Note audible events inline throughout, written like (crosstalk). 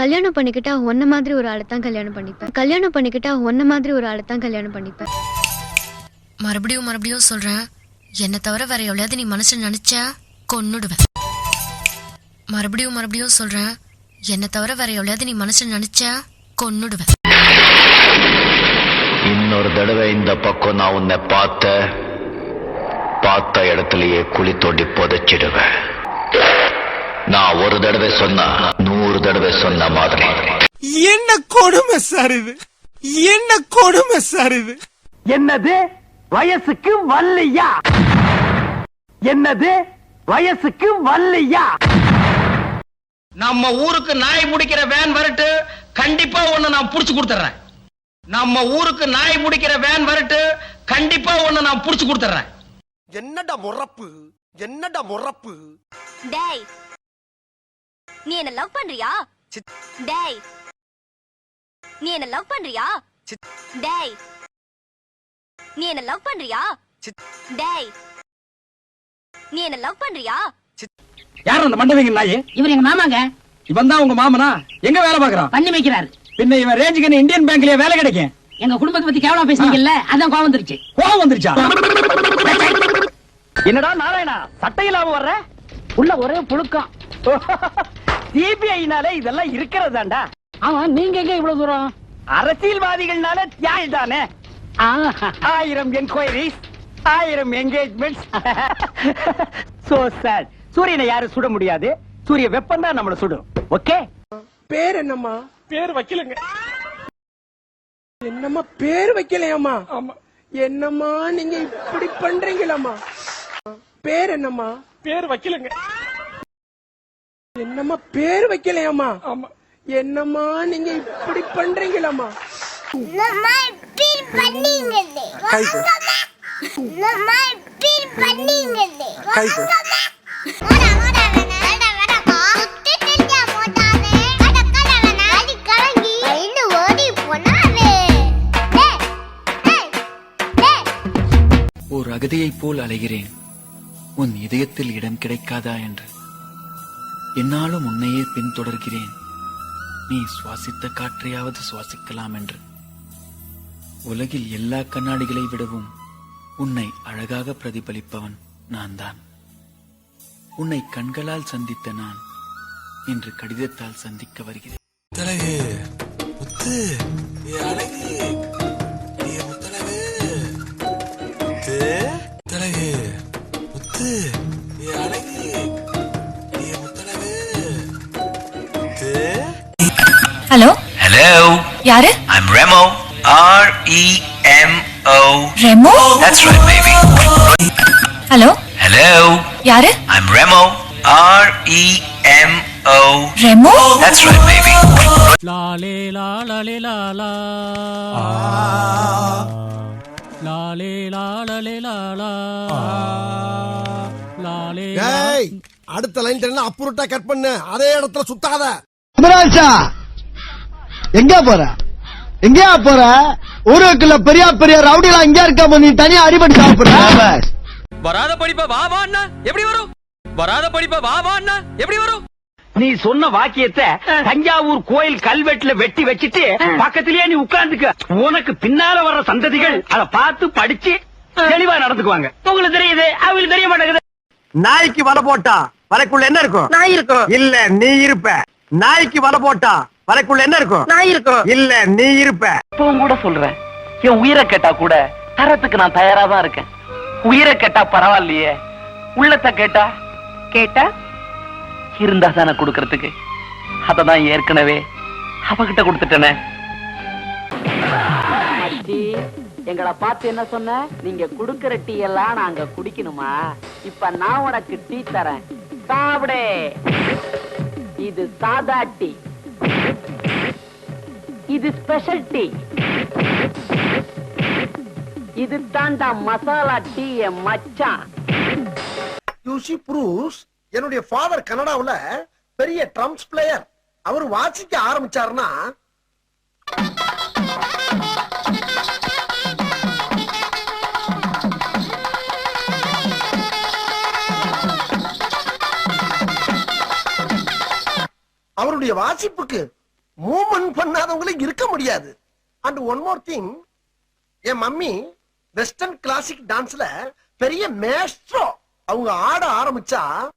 கல்யாணம் பண்ணிக்கிட்டா உன்ன மாதிரி ஒரு ஆளை தான் கல்யாணம் பண்ணிப்பேன். கல்யாணம் பண்ணிக்கிட்டா உன்ன மாதிரி ஒரு ஆளை தான் கல்யாணம் பண்ணிப்பேன். மறுபடியும் மறுபடியும் சொல்றேன். என்ன தவிர வேற எவ்வளவு நீ மனசுல நினைச்ச கொன்னுடுவேன். மறுபடியும் மறுபடியும் சொல்றேன். என்ன தவிர வேற எவ்வளவு நீ மனசுல நினைச்ச கொன்னுடுவேன். இன்னொரு தடவை இந்த பக்கம் நான் உன்னை பார்த்த பார்த்த இடத்துலயே குழி தோண்டி புதைச்சிடுவேன். நான் ஒரு தடவை சொன்னா நூறு தடவை சொன்ன மாதிரி. என்ன கொடுமை சார் இது? என்ன கொடுமை சார் இது? என்னது? வயசுக்கு வல்லையா என்னது? வயசுக்கு வல்லையா நம்ம ஊருக்கு நாய் பிடிக்கிற வேன் வரட்டு கண்டிப்பா ஒண்ணு நான் புடிச்சு கொடுத்துறேன் நம்ம ஊருக்கு நாய் பிடிக்கிற வேன் வரட்டு கண்டிப்பா ஒண்ணு நான் புடிச்சு கொடுத்துறேன் என்னடா முறப்பு? என்னடா முறப்பு? டேய் நீ என்ன லவ் பண்றியா? டேய். நீ என்ன லவ் பண்றியா? டேய். நீ என்ன லவ் பண்றியா? டேய். நீ என்ன லவ் பண்றியா? யார் அந்த மண்டவங்க நாயே? இவர் எங்க மாமாங்க. இவன் தான் உங்க மாமனா? எங்க வேலை பாக்குறான் பண்ணி வைக்கிறாரு பின்ன இவன் ரேஞ்சுக்கு இந்தியன் பேங்க்லயே வேலை கிடைக்கும்? எங்க குடும்பத்தை பத்தி கேவலமா பேசுனீங்கல்ல அதான் கோவம் வந்துருச்சு. கோவம் வந்துருச்சா? என்னடா நாராயணா? சட்டை இல்லாம வர்ற? உள்ள ஒரே புழுக்கம். சிபிஐனாலே இதெல்லாம் இருக்கிறதாண்டா. ஆமா நீங்க எங்க இவ்வளவு தூரம்? அரசியல்வாதிகள்னால தியாகம் தானே. ஆயிரம் என்கொயரிஸ் ஆயிரம் என்கேஜ்மெண்ட்ஸ் சோ சாட் சூரியனை யாரும் சுட முடியாது. சூரிய வெப்பம் தான் நம்மள சுடும். ஓகே பேர் என்னம்மா? பேர் வைக்கலங்க. என்னம்மா பேர் வைக்கலையாம்மா? ஆமா. என்னம்மா நீங்க இப்படி பண்றீங்களம்மா? பேர் என்னம்மா? பேர் வைக்கலங்க. என்னம்மா பேர் வைக்கலையாம்மா? ஆமா. என்னம்மா நீங்க இப்படி கைப்பு ஓர் அகதியைப் போல் அலைகிறேன். உன் இதயத்தில் இடம் கிடைக்காதா என்று. என்னாலும் உன்னையே பின்தொடர்கிறேன். நீ சுவாசித்த காற்றையாவது சுவாசிக்கலாம் என்று உலகில் எல்லா கண்ணாடிகளை விடவும் உன்னை அழகாக பிரதிபலிப்பவன் நான் தான் உன்னை கண்களால் சந்தித்த நான் இன்று கடிதத்தால் சந்திக்க வருகிறேன். யாரு? I'm Remo R E M O Remo that's right baby hello hello யாரு? I'm Remo R E M O Remo that's right baby லாலே லாலே லாலா லாலே லாலே லாலா லாலே ஏய் அடுத்த லைன் தெரியும் அப்புறட்டா கட் பண்ணு? அதே இடத்துல சுத்தாத. அமராஜா எங்க போற? எங்கயா போற? ஊருக்குள்ள பெரிய பெரிய ரவுடிலாம் எங்க இருக்க நீ தனியா அடிபடி சாப்பிடுற? வராத படிப்ப வா வான்னா எப்படி வரும்? வராத படிப்ப வா வான்னா எப்படி வரும்? நீ சொன்ன வாக்கியத்தை தஞ்சாவூர் கோயில் கல்வெட்டுல வெட்டி வச்சிட்டு பக்கத்திலேயே நீ உட்கார்ந்துக்க. உனக்கு பின்னால வர்ற சந்ததிகள் அத பார்த்து படிச்சு தெளிவா நடந்துக்குவாங்க. உங்களுக்கு தெரியுது? அவங்களுக்கு தெரிய மாட்டேங்குது. நாய்க்கு வலை போட்டா வலைக்குள்ள என்ன இருக்கும்? நாய் இருக்கும். இல்ல நீ இருப்ப. நாய்க்கு வலை போட்டா வலைக்குள்ள என்ன இருக்கும்? நாய் இருக்கும். இல்ல நீ இருப்ப. இப்பவும் கூட சொல்றேன். என் உயிரை கேட்டா கூட தரத்துக்கு நான் தயாரா தான் இருக்கேன். உயிரை கேட்டா பரவாயில்லையே. உள்ளத்தை கேட்டா? கேட்டா? இருந்தா தானே கொடுக்கறதுக்கு. அததான் ஏற்கனவே அவகிட்ட கொடுத்துட்டேனே. எங்களை பார்த்து என்ன சொன்ன? நீங்க குடுக்கற டீ எல்லாம் நாங்க குடிக்கணுமா? இப்ப நான் உனக்கு டீ தரேன். சாப்பிடு. இது சாதா டீ. இது ஸ்பெஷல் டீ இது தாண்டா மசாலா டீ மச்சான். யூசி புரூஸ் என்னுடைய ஃபாதர் கனடாவுல பெரிய ட்ரம்ஸ் பிளேயர் அவர் வாசிக்க ஆரம்பிச்சாருன்னா அவருடைய வாசிப்புக்கு மூவ்மெண்ட் பண்ணாதவங்களுக்கு இருக்க முடியாது. அண்ட் ஒன் மோர் திங் என் மம்மி வெஸ்டர்ன் கிளாசிக் டான்ஸ்ல பெரிய மேஸ்ட்ரோ அவங்க ஆட ஆரம்பிச்சா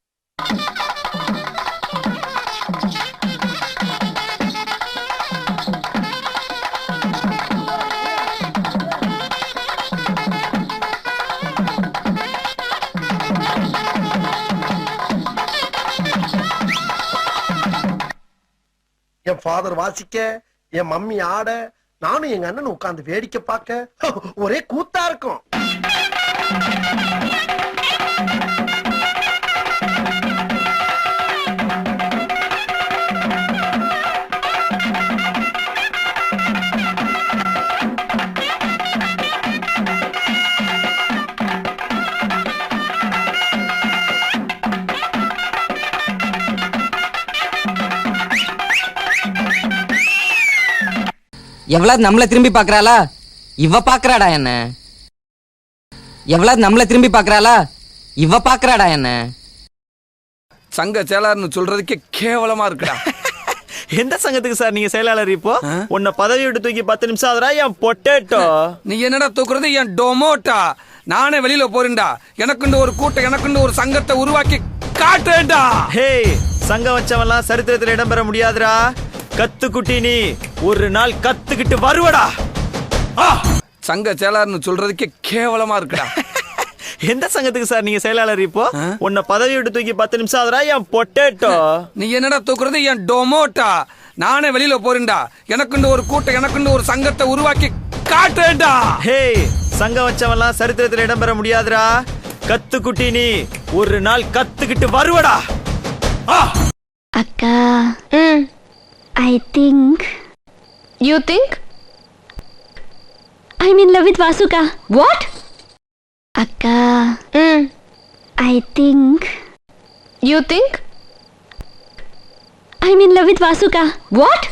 என் ஃபாதர் வாசிக்க என் மம்மி ஆட நானும் எங்க அண்ணன் உட்காந்து வேடிக்கை பார்க்க ஒரே கூத்தா இருக்கும். எவ்வளவு நம்மள திரும்பி பாக்குறாளா இவ பாக்குறாடா என்ன? எவ்வளவு நம்மள திரும்பி பாக்குறாளா இவ பாக்குறாடா என்ன? சங்க செயலாளர்னு சொல்றதுக்கே கேவலமா இருக்குடா. (laughs) எந்த சங்கத்துக்கு சார் நீங்க செயலாளர் இப்போ? உன்னை பதவி விட்டு தூக்கி பத்து நிமிஷம் ஆகுறா என் பொட்டேட்டோ. நீ என்னடா தூக்குறது? என் டொமோட்டா. நானே வெளியில போறேன்டா. எனக்குண்டு ஒரு கூட்டம் எனக்குண்டு ஒரு சங்கத்தை உருவாக்கி காட்டுறேன்டா. ஹே சங்கம் வச்சவன்லாம் சரித்திரத்துல இடம்பெற முடியாதுடா. கத்துக்குட்டி நீ. ஒரு நாள் கத்துக்கிட்டு வருவடா. சங்க செயலாளர்னு சொல்றதுக்கே கேவலமா இருக்குடா. (laughs) எந்த சங்கத்துக்கு சார் நீங்க செயலாளர் இப்போ? உன்னை பதவி விட்டு தூக்கி பத்து நிமிஷம் ஆகுறா என் பொட்டேட்டோ. நீ என்னடா தூக்குறது? என் டொமோட்டா. நானே வெளியில போறேன்டா. எனக்குண்டு ஒரு கூட்டம் எனக்குண்டு ஒரு சங்கத்தை உருவாக்கி காட்டுறேன்டா. ஹே சங்கம் வச்சவன்லாம் சரித்திரத்துல இடம்பெற முடியாதுடா. கத்துக்குட்டி நீ ஒரு நாள் கத்துக்கிட்டு வருவடா. அக்கா I think You think? I'm in love with Vasuka. What? Akka, Mm. I think You think? I'm in love with Vasuka. What?